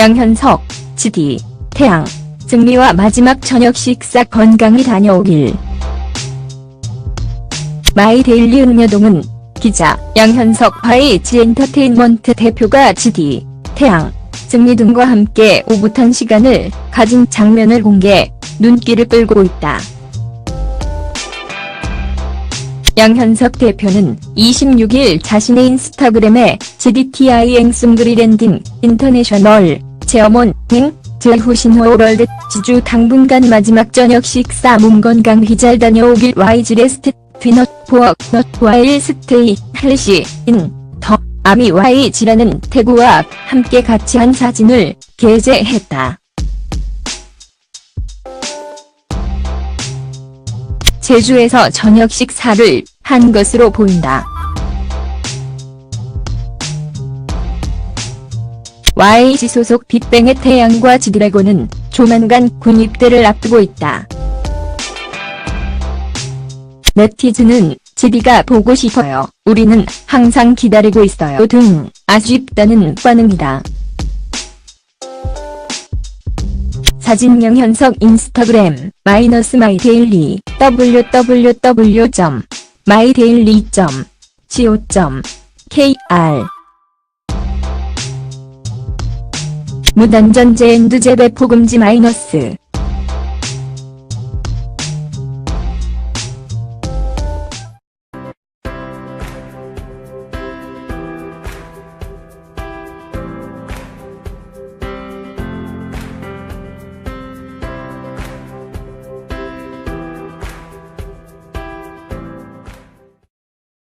양현석, 지디, 태양, 승리와 마지막 저녁 식사 건강히 다녀오길. 마이데일리 음료동은 기자 양현석 바이지 엔터테인먼트 대표가 지디, 태양, 승리 등과 함께 오붓한 시간을 가진 장면을 공개, 눈길을 끌고 있다. 양현석 대표는 26일 자신의 인스타그램에 GDTI 앵승그리 랜딩 인터내셔널 체험원 행 제후신호 월드 지주 당분간 마지막 저녁 식사 몸 건강히 잘 다녀오길 와이즈 레스트 피넛 포어 넛 와일 스테이 헬시 인더 아미 와이즈라는 태구와 함께 같이 한 사진을 게재했다. 제주에서 저녁 식사를 한 것으로 보인다. YG 소속 빅뱅의 태양과 지드래곤은 조만간 군 입대를 앞두고 있다. 네티즌은 지디가 보고 싶어요. 우리는 항상 기다리고 있어요. 등 아쉽다는 반응이다. 사진명 현석 인스타그램 마이너스 마이데일리 www.mydaily.co.kr 무단전제 엔드 재배 포금지 마이너스